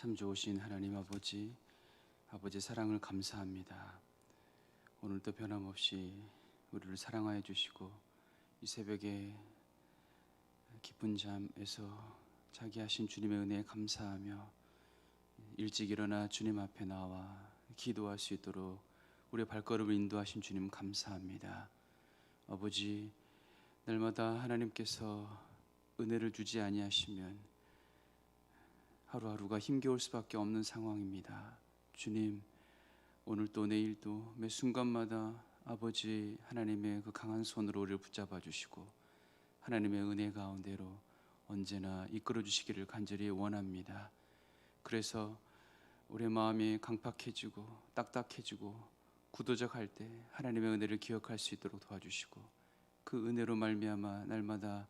참 좋으신 하나님 아버지, 아버지 사랑을 감사합니다. 오늘도 변함없이 우리를 사랑하여 주시고 이 새벽에 깊은 잠에서 자기 하신 주님의 은혜에 감사하며 일찍 일어나 주님 앞에 나와 기도할 수 있도록 우리의 발걸음을 인도하신 주님 감사합니다. 아버지 날마다 하나님께서 은혜를 주지 아니하시면 하루하루가 힘겨울 수밖에 없는 상황입니다. 주님 오늘도 내일도 매 순간마다 아버지 하나님의 그 강한 손으로 우리를 붙잡아 주시고 하나님의 은혜 가운데로 언제나 이끌어 주시기를 간절히 원합니다. 그래서 우리의 마음이 강팍해지고 딱딱해지고 굳어져갈 때 하나님의 은혜를 기억할 수 있도록 도와주시고 그 은혜로 말미암아 날마다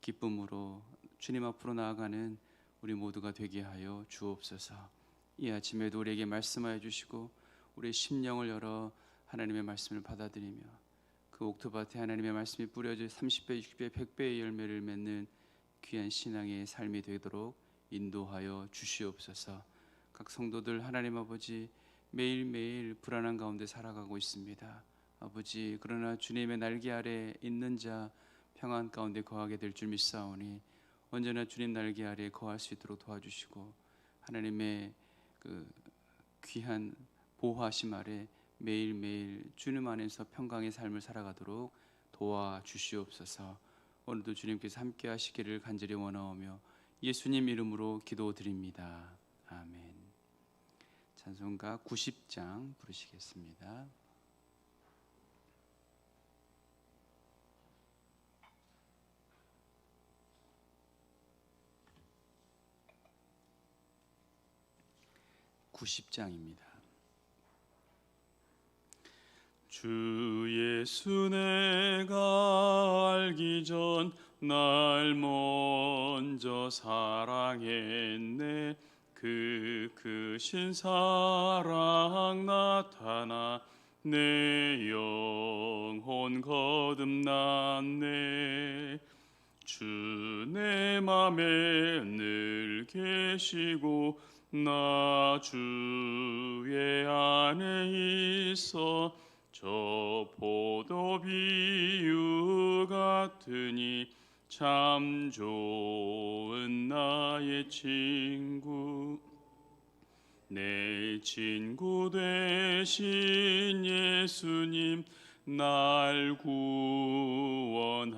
기쁨으로 주님 앞으로 나아가는 우리 모두가 되게 하여 주옵소서. 이 아침에도 우리에게 말씀하여 주시고 우리의 심령을 열어 하나님의 말씀을 받아들이며 그 옥토밭에 하나님의 말씀이 뿌려져 30배, 60배, 100배의 열매를 맺는 귀한 신앙의 삶이 되도록 인도하여 주시옵소서. 각 성도들 하나님 아버지 매일매일 불안한 가운데 살아가고 있습니다. 아버지 그러나 주님의 날개 아래 있는 자 평안 가운데 거하게 될 줄 믿사오니 언제나 주님 날개 아래 거할 수 있도록 도와주시고 하나님의 그 귀한 보호하심 아래 매일매일 주님 안에서 평강의 삶을 살아가도록 도와주시옵소서. 오늘도 주님께서 함께 하시기를 간절히 원하오며 예수님 이름으로 기도드립니다. 아멘. 찬송가 90장 부르시겠습니다. (90장입니다) 주 예수 내가 알기 전 날 먼저 사랑했네. 그 크신 사랑 나타나 내 영혼 거듭났네. 주 내 맘에 늘 계시고 나 주의 안에 있어 저 포도 비유 같으니 참 좋은 나의 친구. 내 친구 되신 예수님 날 구원하시려고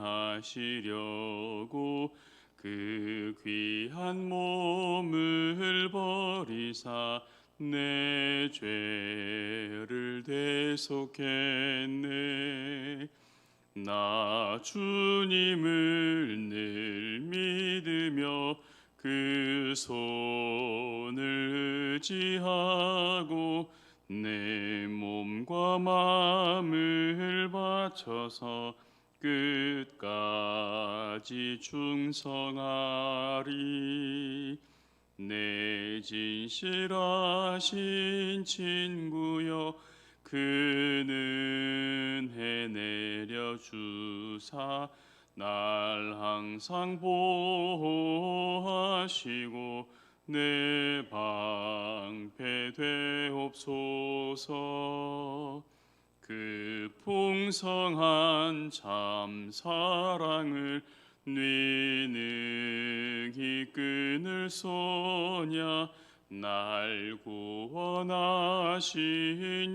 그 귀한 몸을 버리사 내 죄를 대속했네. 나 주님을 늘 믿으며 그 손을 의지하고 내 몸과 마음을 바쳐서 끝까지 충성하리. 내 진실하신 친구여 그는 해내려 주사 날 항상 보호하시고 내 방패 되옵소서 그 풍성한 참 사랑을 뉘능히 끊을 소냐 날 구원하신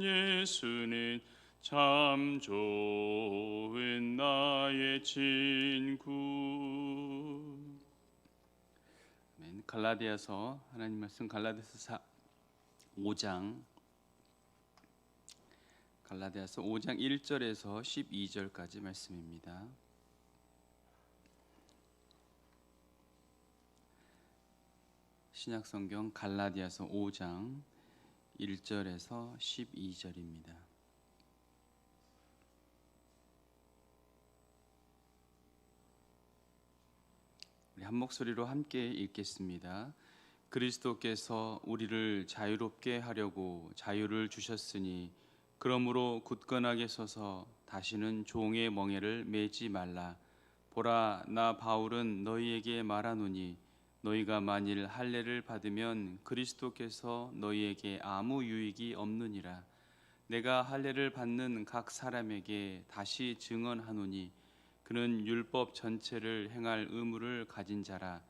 예수는 참 좋은 나의 친구. 갈라디아서 하나님 말씀 갈라디아서 5장 갈라디아서 5장 1절에서 12절까지 말씀입니다. 신약 성경 갈라디아서 5장 1절에서 12절입니다. 우리 한 목소리로 함께 읽겠습니다. 그리스도께서 우리를 자유롭게 하려고 자유를 주셨으니 그러므로 굳건하게 서서 다시는 종의 멍에를 매지 말라. 보라 나 바울은 너희에게 말하노니 너희가 만일 할례를 받으면 그리스도께서 너희에게 아무 유익이 없느니라 내가 할례를 받는 각 사람에게 다시 증언하노니 그는 율법 전체를 행할 의무를 가진 자라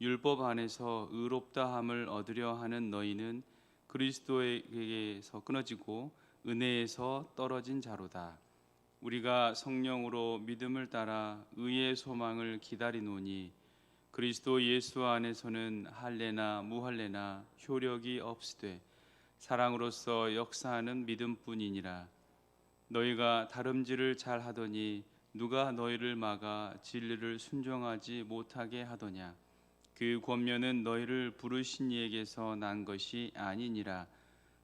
율법 안에서 의롭다함을 얻으려 하는 너희는 그리스도에게서 끊어지고 은혜에서 떨어진 자로다. 우리가 성령으로 믿음을 따라 의의 소망을 기다리노니 그리스도 예수 안에서는 할례나 무할례나 효력이 없으되 사랑으로서 역사하는 믿음뿐이니라. 너희가 다름질을 잘 하더니 누가 너희를 막아 진리를 순종하지 못하게 하더냐? 그 권면은 너희를 부르신 이에게서 난 것이 아니니라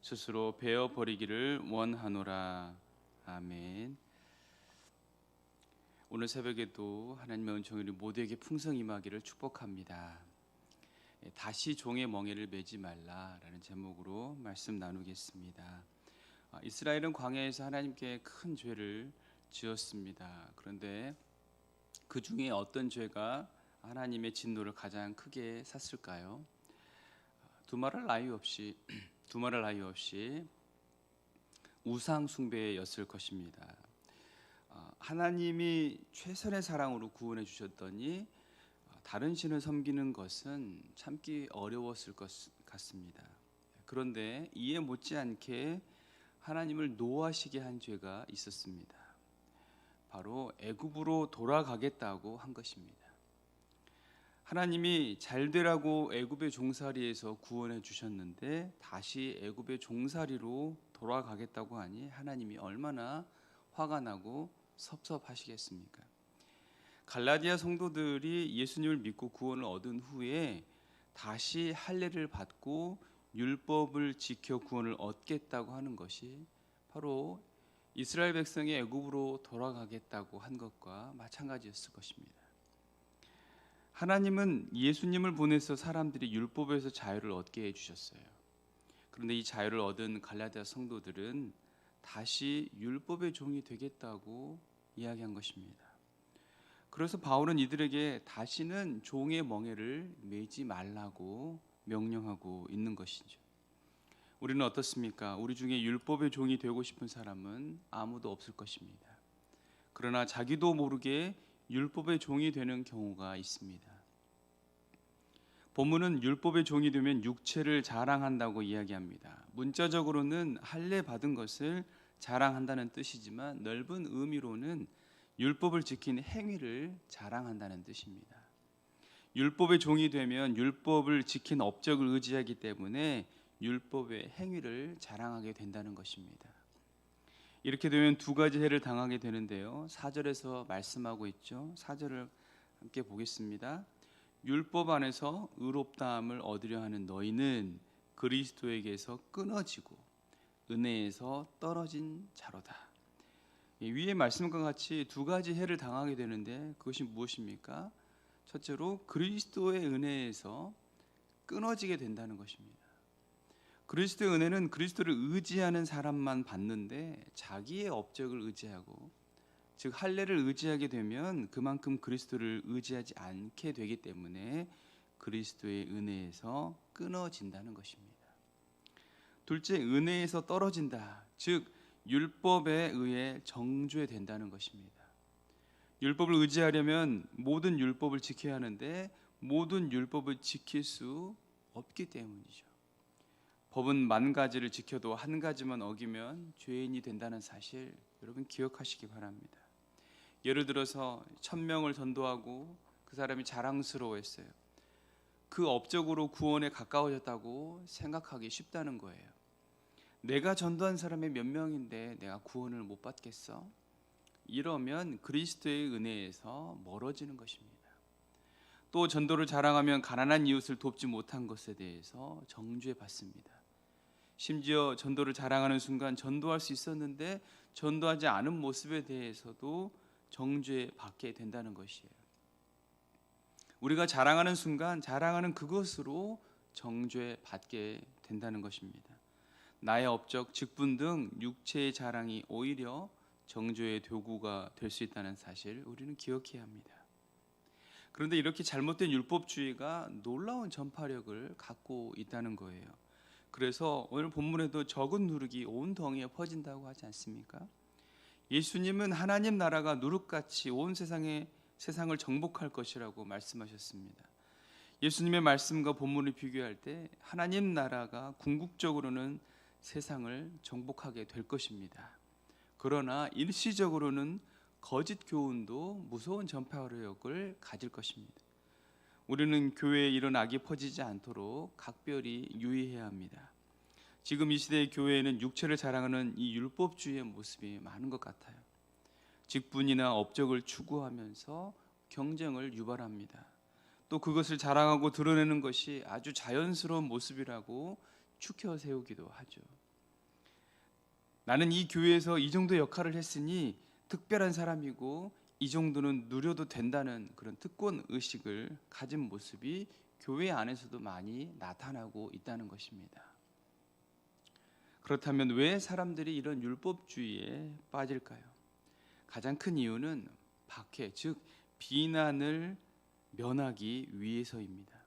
스스로 베어 버리기를 원하노라 아멘. 오늘 새벽에도 하나님의 은총이 모두에게 풍성 임하기를 축복합니다. 예, 다시 종의 멍에를 매지 말라라는 제목으로 말씀 나누겠습니다. 아, 이스라엘은 광야에서 하나님께 큰 죄를 지었습니다. 그런데 그 중에 어떤 죄가 하나님의 진노를 가장 크게 샀을까요? 아, 두말할 나위 없이 두말할 나위 없이 우상 숭배였을 것입니다. 어, 하나님이 최선의 사랑으로 구원해 주셨더니 어, 다른 신을 섬기는 것은 참기 어려웠을 것 같습니다. 그런데 이에 못지않게 하나님을 노하시게 한 죄가 있었습니다. 바로 애굽으로 돌아가겠다고 한 것입니다. 하나님이 잘 되라고 애굽의 종살이에서 구원해 주셨는데 다시 애굽의 종살이로 돌아가겠다고 하니 하나님이 얼마나 화가 나고 섭섭하시겠습니까? 갈라디아 성도들이 예수님을 믿고 구원을 얻은 후에 다시 할례를 받고 율법을 지켜 구원을 얻겠다고 하는 것이 바로 이스라엘 백성이 애굽으로 돌아가겠다고 한 것과 마찬가지였을 것입니다. 하나님은 예수님을 보내서 사람들이 율법에서 자유를 얻게 해 주셨어요. 그런데 이 자유를 얻은 갈라디아 성도들은 다시 율법의 종이 되겠다고 이야기한 것입니다. 그래서 바울은 이들에게 다시는 종의 멍에를 매지 말라고 명령하고 있는 것이죠. 우리는 어떻습니까? 우리 중에 율법의 종이 되고 싶은 사람은 아무도 없을 것입니다. 그러나 자기도 모르게 율법의 종이 되는 경우가 있습니다. 본문은 율법의 종이 되면 육체를 자랑한다고 이야기합니다. 문자적으로는 할례 받은 것을 자랑한다는 뜻이지만 넓은 의미로는 율법을 지킨 행위를 자랑한다는 뜻입니다. 율법의 종이 되면 율법을 지킨 업적을 의지하기 때문에 율법의 행위를 자랑하게 된다는 것입니다. 이렇게 되면 두 가지 해를 당하게 되는데요. 4절에서 말씀하고 있죠. 4절을 함께 보겠습니다. 율법 안에서 의롭다함을 얻으려 하는 너희는 그리스도에게서 끊어지고 은혜에서 떨어진 자로다. 위의 말씀과 같이 두 가지 해를 당하게 되는데 그것이 무엇입니까? 첫째로 그리스도의 은혜에서 끊어지게 된다는 것입니다. 그리스도의 은혜는 그리스도를 의지하는 사람만 받는데 자기의 업적을 의지하고 즉 할례를 의지하게 되면 그만큼 그리스도를 의지하지 않게 되기 때문에 그리스도의 은혜에서 끊어진다는 것입니다. 둘째 은혜에서 떨어진다. 즉 율법에 의해 정죄된다는 것입니다. 율법을 의지하려면 모든 율법을 지켜야 하는데 모든 율법을 지킬 수 없기 때문이죠. 법은 만 가지를 지켜도 한 가지만 어기면 죄인이 된다는 사실 여러분 기억하시기 바랍니다. 예를 들어서 천 명을 전도하고 그 사람이 자랑스러워했어요. 그 업적으로 구원에 가까워졌다고 생각하기 쉽다는 거예요. 내가 전도한 사람이 몇 명인데 내가 구원을 못 받겠어? 이러면 그리스도의 은혜에서 멀어지는 것입니다. 또 전도를 자랑하면 가난한 이웃을 돕지 못한 것에 대해서 정죄 받습니다. 심지어 전도를 자랑하는 순간 전도할 수 있었는데 전도하지 않은 모습에 대해서도 정죄 받게 된다는 것이에요. 우리가 자랑하는 순간 자랑하는 그것으로 정죄 받게 된다는 것입니다. 나의 업적, 직분 등 육체의 자랑이 오히려 정죄의 도구가 될 수 있다는 사실 우리는 기억해야 합니다. 그런데 이렇게 잘못된 율법주의가 놀라운 전파력을 갖고 있다는 거예요. 그래서 오늘 본문에도 적은 누룩이 온 덩이에 퍼진다고 하지 않습니까? 예수님은 하나님 나라가 누룩같이 온 세상에 세상을 정복할 것이라고 말씀하셨습니다. 예수님의 말씀과 본문을 비교할 때 하나님 나라가 궁극적으로는 세상을 정복하게 될 것입니다. 그러나 일시적으로는 거짓 교훈도 무서운 전파력을 가질 것입니다. 우리는 교회에 이런 악이 퍼지지 않도록 각별히 유의해야 합니다. 지금 이 시대의 교회에는 육체를 자랑하는 이 율법주의의 모습이 많은 것 같아요. 직분이나 업적을 추구하면서 경쟁을 유발합니다. 또 그것을 자랑하고 드러내는 것이 아주 자연스러운 모습이라고 추켜 세우기도 하죠. 나는 이 교회에서 이 정도 역할을 했으니 특별한 사람이고 이 정도는 누려도 된다는 그런 특권 의식을 가진 모습이 교회 안에서도 많이 나타나고 있다는 것입니다. 그렇다면 왜 사람들이 이런 율법주의에 빠질까요? 가장 큰 이유는 박해, 즉 비난을 면하기 위해서입니다.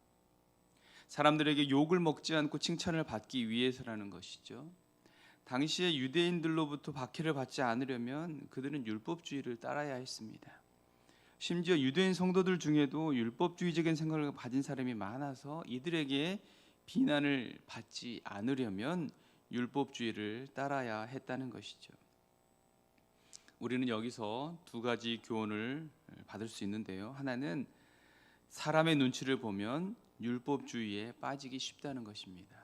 사람들에게 욕을 먹지 않고 칭찬을 받기 위해서라는 것이죠. 당시에 유대인들로부터 박해를 받지 않으려면 그들은 율법주의를 따라야 했습니다. 심지어 유대인 성도들 중에도 율법주의적인 생각을 가진 사람이 많아서 이들에게 비난을 받지 않으려면 율법주의를 따라야 했다는 것이죠. 우리는 여기서 두 가지 교훈을 받을 수 있는데요. 하나는 사람의 눈치를 보면 율법주의에 빠지기 쉽다는 것입니다.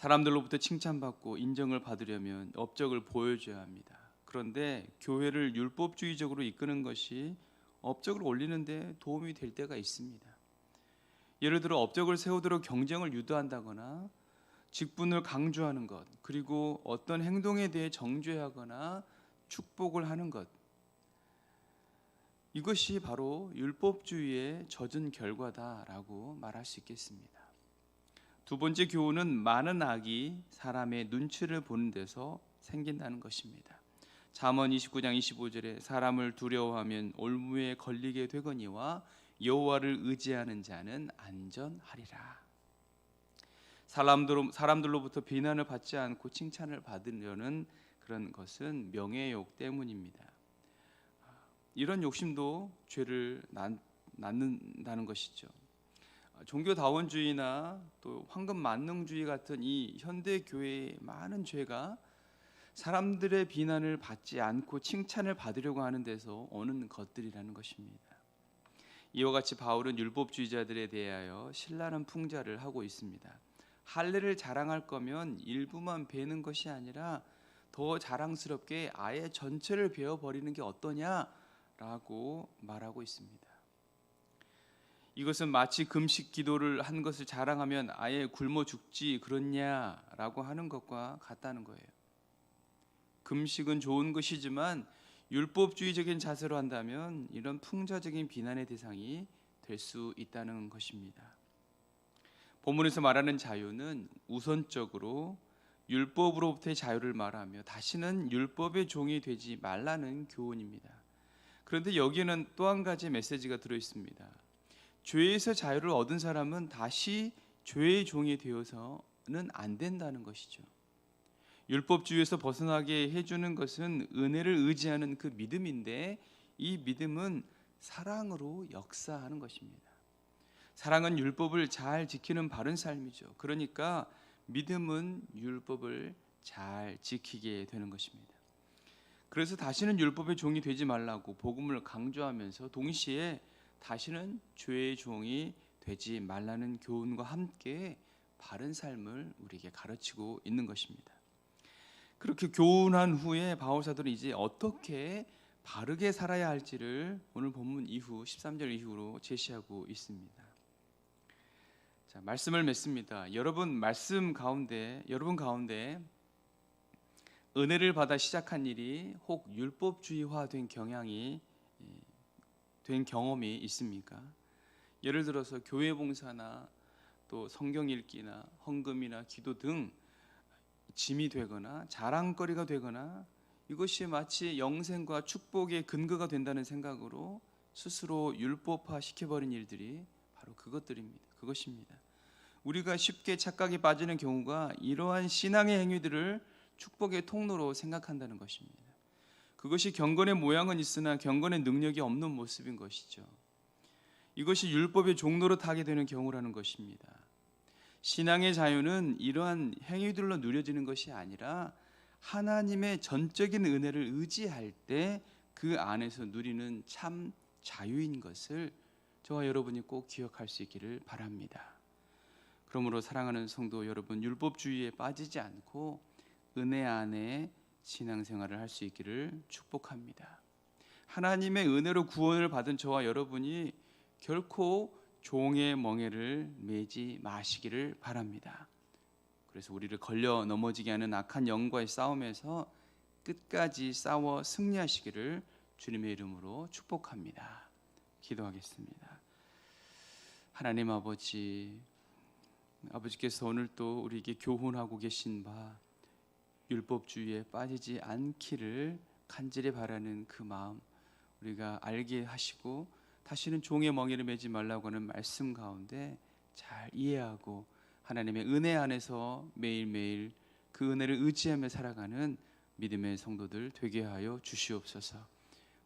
사람들로부터 칭찬받고 인정을 받으려면 업적을 보여줘야 합니다. 그런데 교회를 율법주의적으로 이끄는 것이 업적을 올리는데 도움이 될 때가 있습니다. 예를 들어 업적을 세우도록 경쟁을 유도한다거나 직분을 강조하는 것, 그리고 어떤 행동에 대해 정죄하거나 축복을 하는 것. 이것이 바로 율법주의의 젖은 결과다라고 말할 수 있겠습니다. 두 번째 교훈은 많은 악이 사람의 눈치를 보는 데서 생긴다는 것입니다. 잠언 29장 25절에 사람을 두려워하면 올무에 걸리게 되거니와 여호와를 의지하는 자는 안전하리라. 사람들 사람들로부터 비난을 받지 않고 칭찬을 받으려는 그런 것은 명예욕 때문입니다. 이런 욕심도 죄를 낳는다는 것이죠. 종교다원주의나 또 황금 만능주의 같은 이 현대 교회의 많은 죄가 사람들의 비난을 받지 않고 칭찬을 받으려고 하는 데서 오는 것들이라는 것입니다. 이와 같이 바울은 율법주의자들에 대하여 신랄한 풍자를 하고 있습니다. 할례를 자랑할 거면 일부만 베는 것이 아니라 더 자랑스럽게 아예 전체를 베어 버리는 게 어떠냐라고 말하고 있습니다. 이것은 마치 금식 기도를 한 것을 자랑하면 아예 굶어 죽지 그렇냐라고 하는 것과 같다는 거예요. 금식은 좋은 것이지만 율법주의적인 자세로 한다면 이런 풍자적인 비난의 대상이 될 수 있다는 것입니다. 본문에서 말하는 자유는 우선적으로 율법으로부터의 자유를 말하며 다시는 율법의 종이 되지 말라는 교훈입니다. 그런데 여기에는 또 한 가지 메시지가 들어 있습니다. 죄에서 자유를 얻은 사람은 다시 죄의 종이 되어서는 안 된다는 것이죠. 율법주의에서 벗어나게 해주는 것은 은혜를 의지하는 그 믿음인데 이 믿음은 사랑으로 역사하는 것입니다. 사랑은 율법을 잘 지키는 바른 삶이죠. 그러니까 믿음은 율법을 잘 지키게 되는 것입니다. 그래서 다시는 율법의 종이 되지 말라고 복음을 강조하면서 동시에 다시는 죄의 종이 되지 말라는 교훈과 함께 바른 삶을 우리에게 가르치고 있는 것입니다. 그렇게 교훈한 후에 바울 사도는 이제 어떻게 바르게 살아야 할지를 오늘 본문 이후 13절 이후로 제시하고 있습니다. 자, 말씀을 맺습니다. 여러분 말씀 가운데 여러분 가운데 은혜를 받아 시작한 일이 혹 율법주의화된 경향이 예, 된 경험이 있습니까? 예를 들어서 교회 봉사나 또 성경 읽기나 헌금이나 기도 등 짐이 되거나 자랑거리가 되거나 이것이 마치 영생과 축복의 근거가 된다는 생각으로 스스로 율법화 시켜버린 일들이 바로 그것들입니다. 그것입니다. 우리가 쉽게 착각에 빠지는 경우가 이러한 신앙의 행위들을 축복의 통로로 생각한다는 것입니다. 그것이 경건의 모양은 있으나 경건의 능력이 없는 모습인 것이죠. 이것이 율법의 종로로 타게 되는 경우라는 것입니다. 신앙의 자유는 이러한 행위들로 누려지는 것이 아니라 하나님의 전적인 은혜를 의지할 때 그 안에서 누리는 참 자유인 것을 저와 여러분이 꼭 기억할 수 있기를 바랍니다. 그러므로 사랑하는 성도 여러분 율법주의에 빠지지 않고 은혜 안에 신앙생활을 할 수 있기를 축복합니다. 하나님의 은혜로 구원을 받은 저와 여러분이 결코 종의 멍에를 매지 마시기를 바랍니다. 그래서 우리를 걸려 넘어지게 하는 악한 영과의 싸움에서 끝까지 싸워 승리하시기를 주님의 이름으로 축복합니다. 기도하겠습니다. 하나님 아버지, 아버지께서 오늘 또 우리에게 교훈하고 계신 바 율법주의에 빠지지 않기를 간절히 바라는 그 마음 우리가 알게 하시고 다시는 종의 멍에를 매지 말라고 하는 말씀 가운데 잘 이해하고 하나님의 은혜 안에서 매일매일 그 은혜를 의지하며 살아가는 믿음의 성도들 되게 하여 주시옵소서.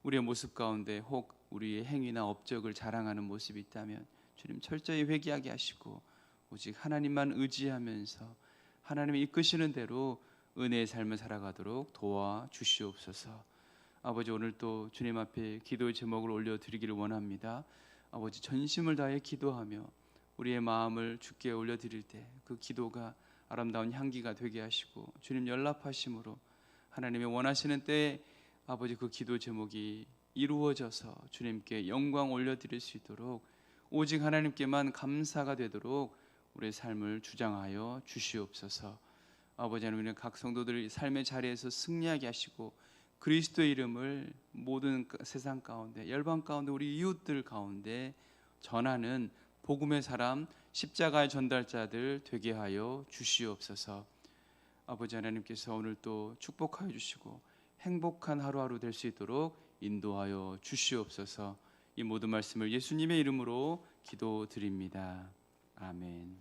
우리의 모습 가운데 혹 우리의 행위나 업적을 자랑하는 모습이 있다면 주님 철저히 회개하게 하시고 오직 하나님만 의지하면서 하나님이 이끄시는 대로 은혜의 삶을 살아가도록 도와 주시옵소서. 아버지 오늘 또 주님 앞에 기도의 제목을 올려 드리기를 원합니다. 아버지 전심을 다해 기도하며 우리의 마음을 주께 올려 드릴 때 그 기도가 아름다운 향기가 되게 하시고 주님 연락하심으로 하나님의 원하시는 때에 아버지 그 기도 제목이 이루어져서 주님께 영광 올려 드릴 수 있도록 오직 하나님께만 감사가 되도록 우리의 삶을 주장하여 주시옵소서. 아버지 하나님 각 성도들 삶의 자리에서 승리하게 하시고 그리스도의 이름을 모든 세상 가운데 열방 가운데 우리 이웃들 가운데 전하는 복음의 사람 십자가의 전달자들 되게 하여 주시옵소서. 아버지 하나님께서 오늘 또 축복하여 주시고 행복한 하루하루 될 수 있도록 인도하여 주시옵소서. 이 모든 말씀을 예수님의 이름으로 기도드립니다. 아멘.